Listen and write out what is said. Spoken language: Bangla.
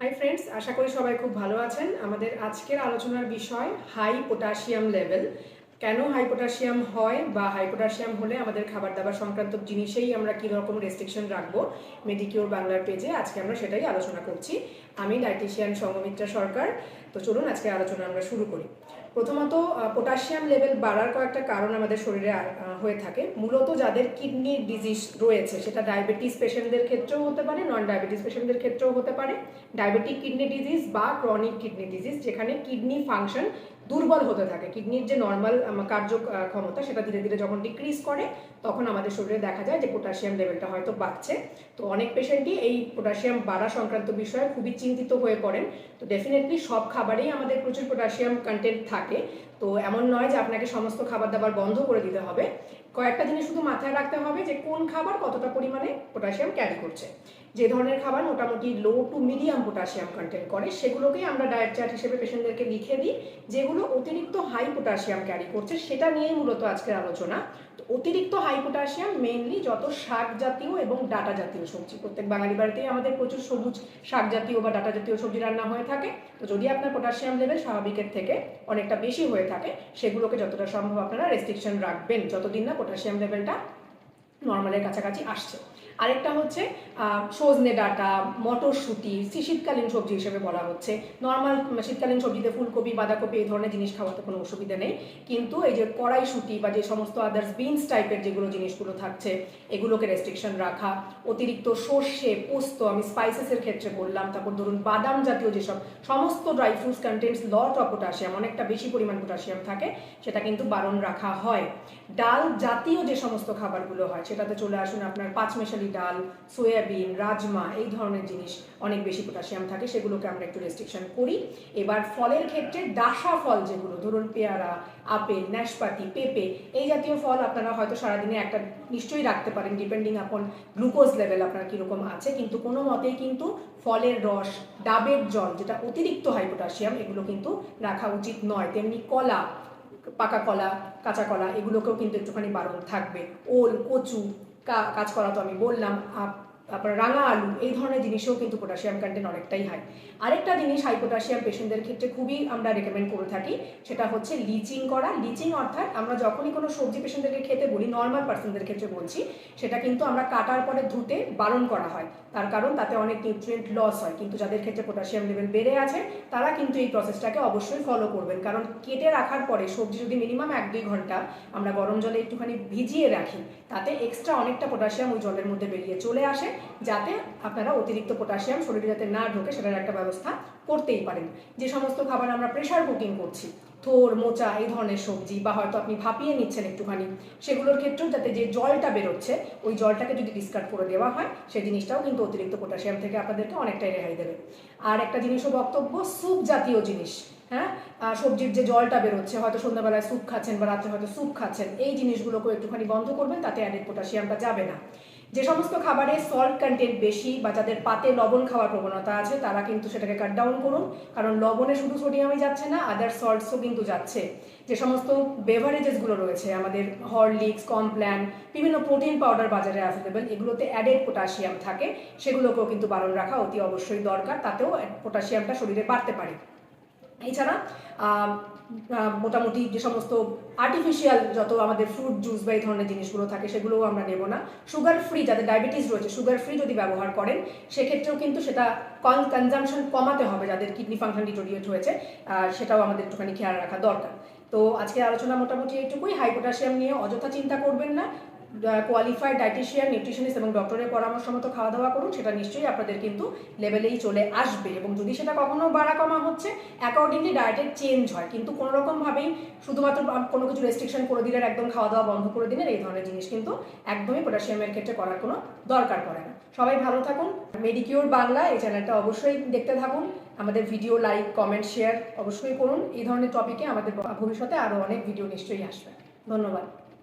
হাই ফ্রেন্ডস আশা করি সবাই খুব ভালো আছেন। আমাদের আজকের আলোচনার বিষয় হাই পটাশিয়াম লেভেল কেন হাই পটাশিয়াম হয় বা হাই পটাশিয়াম হলে আমাদের খাবার দাবার সংক্রান্ত জিনিসেই আমরা কী রকম রেস্ট্রিকশন রাখব? মেডিকিওর বাংলার পেজে আজকে আমরা সেটাই আলোচনা করছি। আমি ডায়েটিশিয়ান সঙ্গমিত্রা সরকার। তো চলুন আজকে আলোচনা আমরা শুরু করি। প্রথমত পটাশিয়াম লেভেল বাড়ার কয়েকটা কারণ আমাদের শরীরে হয়ে থাকে। মূলত যাদের কিডনি ডিজিজ রয়েছে, সেটা ডায়াবেটিস পেশেন্টদের ক্ষেত্রেও হতে পারে নন ডায়াবেটিস পেশেন্টদের ক্ষেত্রেও হতে পারে। ডায়াবেটিক কিডনি ডিজিজ বা ক্রনিক কিডনি ডিজিজ যেখানে কিডনি ফাংশন দুর্বল হতে থাকে। কিডনির যে নর্মাল কার্য ক্ষমতা সেটা ধীরে ধীরে যখন ডিক্রিজ করে, তখন আমাদের শরীরে দেখা যায় যে পটাশিয়াম লেভেলটা হয়তো বাড়ছে। তো অনেক পেশেন্টই এই পটাশিয়াম বাড়া সংক্রান্ত বিষয়ে খুবই চিন্তিত হয়ে পড়েন। তো ডেফিনেটলি সব খাবারেই আমাদের প্রচুর পটাশিয়াম কন্টেন্ট থাকে। তো এমন নয় যে আপনাকে সমস্ত খাবার দাবার বন্ধ করে দিতে হবে। কয়েকটা জিনিস শুধু মাথায় রাখতে হবে যে কোন খাবার কতটা পরিমাণে পটাশিয়াম ক্যারি করছে। যে ধরনের খাবার মোটামুটি low to medium potassium content করে, সেগুলোকেই আমরা ডায়েট চার্ট হিসেবে পেশেন্টদেরকে লিখে দিই, যেগুলো অতিরিক্ত হাই পটাশিয়াম ক্যারি করছে, সেটা নিয়েই মূলত আজকের আলোচনা। তো অতিরিক্ত হাই পটাশিয়াম মেইনলি যত শাক জাতীয় এবং ডাটা জাতীয় সবজি, প্রত্যেক বাঙালি বাড়িতেই আমাদের প্রচুর সবুজ শাক জাতীয় বা ডাটা জাতীয় সবজি রান্না হয়ে থাকে। তো যদি আপনার পটাশিয়াম লেভেল স্বাভাবিকের থেকে অনেকটা বেশি হয়ে থাকে, সেগুলোকে যতটা সম্ভব আপনারা রেস্ট্রিকশন রাখবেন, যতদিন না পটাশিয়াম লেভেলটা নর্মালের কাছাকাছি আসছে। আরেকটা হচ্ছে সজনে ডাঁটা, মটরশুঁটি শীতকালীন সবজি হিসেবে বলা হচ্ছে। নর্মাল শীতকালীন সবজিতে ফুলকপি, বাঁধাকপি এই ধরনের জিনিস খাওয়াতে কোনো অসুবিধা নেই। কিন্তু এই যে কড়াইশুঁটি বা যে সমস্ত আদার্স বিনস টাইপের যেগুলো জিনিসগুলো থাকছে, এগুলোকে রেস্ট্রিকশন রাখা, অতিরিক্ত সর্ষে, পোস্ত, আমি স্পাইসেসের ক্ষেত্রে বললাম, তারপর ধরুন বাদাম জাতীয় যেসব সমস্ত dry fruits contents lot of potassium অনেকটা বেশি পরিমাণ পটাশিয়াম থাকে, সেটা কিন্তু বারণ রাখা হয়। ডাল জাতীয় যে সমস্ত খাবারগুলো হয়, সেটাতে চলে আসুন আপনার পাঁচমেশালি ডাল, সয়াবিন, রাজমা এই ধরনের জিনিস অনেক বেশি পটাশিয়াম থাকে, সেগুলোকে আমরা একটু রেস্ট্রিকশন করি। এবার ফলের ক্ষেত্রে ডাসা ফল যেগুলো, ধরুন পেয়ারা, আপেল, নাশপাতি, পেঁপে, এই জাতীয় ফল আপনারা হয়তো সারাদিনে একটা নিশ্চয়ই রাখতে পারেন ডিপেন্ডিং আপন গ্লুকোজ লেভেল আপনার কীরকম আছে। কিন্তু কোনো মতেই কিন্তু ফলের রস, ডাবের জল, যেটা অতিরিক্ত হাই পটাশিয়াম এগুলো কিন্তু রাখা উচিত নয়। তেমনি কলা, পাকা কলা, কাঁচা কলা, এগুলোকেও কিন্তু একটুখানি বারণ থাকবে। ওল, কচু কা- করা তো আমি বললাম তারপর রাঙা আলু, এই ধরনের জিনিসেও কিন্তু পটাশিয়াম কন্টেন্ট অনেকটাই হাই আরেকটা জিনিস হাই পটাশিয়াম পেশেন্টদের ক্ষেত্রে খুবই আমরা রেকমেন্ড করে থাকি, সেটা হচ্ছে লিচিং করা। লিচিং অর্থাৎ আমরা যখনই কোনো সবজি পেশেন্টদেরকে খেতে বলি নর্মাল পার্সনদের ক্ষেত্রে বলছি, সেটা কিন্তু আমরা কাটার পরে ধুতে বারণ করা হয়। তার কারণ তাতে অনেক নিউট্রিয়েন্ট লস হয়, কিন্তু যাদের ক্ষেত্রে পটাশিয়াম লেভেল বেড়ে আছে, তারা কিন্তু এই প্রসেসটাকে অবশ্যই ফলো করবেন। কারণ কেটে রাখার পরে সবজি যদি মিনিমাম এক দুই ঘণ্টা আমরা গরম জলে একটুখানি ভিজিয়ে রাখি, তাতে এক্সট্রা অনেকটা পটাশিয়াম ওই জলের মধ্যে বেরিয়ে চলে আসে। যাতে আপনারা অতিরিক্ত পটাশিয়াম শরীরে যাতে না ঢোকে সেটার একটা ব্যবস্থা করতেই পারেন। যে সমস্ত খাবার আমরা প্রেশার কুকিং করছি, থোর, মোচা, এই ধরনের সবজি বা হয়তো আপনি ভাপিয়ে নিচ্ছেন একটুখানি, সেগুলোর ক্ষেত্রেও যাতে যে জলটা বেরোচ্ছে, ওই জলটাকে যদি ডিসকার্ড করে দেওয়া হয়, সেই জিনিসটাও কিন্তু অতিরিক্ত পটাশিয়াম থেকে আপনাদেরকে অনেকটাই রেহাই দেবে। আর একটা জিনিসও বক্তব্য, স্যুপ জাতীয় জিনিস হ্যাঁ? সবজির যে জলটা বেরোচ্ছে, হয়তো সন্ধ্যাবেলায় স্যুপ খাচ্ছেন বা রাত্রে হয়তো স্যুপ খাচ্ছেন, এই জিনিসগুলোকেও একটুখানি বন্ধ করবেন, তাতে অ্যাডেড পটাশিয়ামটা যাবে না। যে সমস্ত খাবারে সল্ট কন্টেন্ট বেশি বা যাদের পাতে লবণ খাওয়ার প্রবণতা আছে, তারা কিন্তু সেটাকে কাট ডাউন করুন। কারণ লবণে শুধু সোডিয়ামই যাচ্ছে না আদার সল্টসও কিন্তু যাচ্ছে। যে সমস্ত বেভারেজেসগুলো রয়েছে, আমাদের হরলিক্স কমপ্ল্যান বিভিন্ন প্রোটিন পাউডার বাজারে অ্যাভেলেবেল এগুলোতে অ্যাডেড পটাশিয়াম থাকে, সেগুলোকেও কিন্তু বারণ রাখা অতি অবশ্যই দরকার। তাতেও পটাশিয়ামটা শরীরে বাড়তে পারে। এছাড়া মোটামুটি যে সমস্ত আর্টিফিশিয়াল যত আমাদের ফ্রুট জুস বা এই ধরনের জিনিসগুলো থাকে, সেগুলোও আমরা নেব না। সুগার ফ্রি যাদের ডায়াবেটিস রয়েছে সুগার ফ্রি যদি ব্যবহার করেন, সেক্ষেত্রেও কিন্তু সেটা কন কনজামশন কমাতে হবে যাদের কিডনি ফাংশন ডিটোরিয়েট হয়েছে সেটাও আমাদের একটুখানি খেয়াল রাখা দরকার। তো আজকের আলোচনা মোটামুটি এইটুকুই। হাই পটাশিয়াম নিয়ে অযথা চিন্তা করবেন না। কোয়ালিফাইড ডাইটিশিয়ান নিউট্রিশনিস্ট এবং ডক্টরের পরামর্শ মতো খাওয়া দাওয়া করুন, সেটা নিশ্চয়ই আপনাদের কিন্তু লেভেলেই চলে আসবে এবং যদি সেটা কখনো বাড়া কমা হচ্ছে অ্যাকর্ডিংলি ডায়েটের চেঞ্জ হয়। কিন্তু কোনো রকমভাবেই শুধুমাত্র কোনো কিছু রেস্ট্রিকশন করে দিলেন একদম খাওয়া দাওয়া বন্ধ করে দিলেন এই ধরনের জিনিস কিন্তু একদমই পটাশিয়ামের ক্ষেত্রে করার কোনো দরকার পড়ে না। সবাই ভালো থাকুন। মেডিকিওর বাংলা, এই চ্যানেলটা অবশ্যই দেখতে থাকুন। আমাদের ভিডিও লাইক কমেন্ট শেয়ার অবশ্যই করুন। এই ধরনের টপিকে আমাদের ভবিষ্যতে আরও অনেক ভিডিও নিশ্চয়ই আসবে। ধন্যবাদ।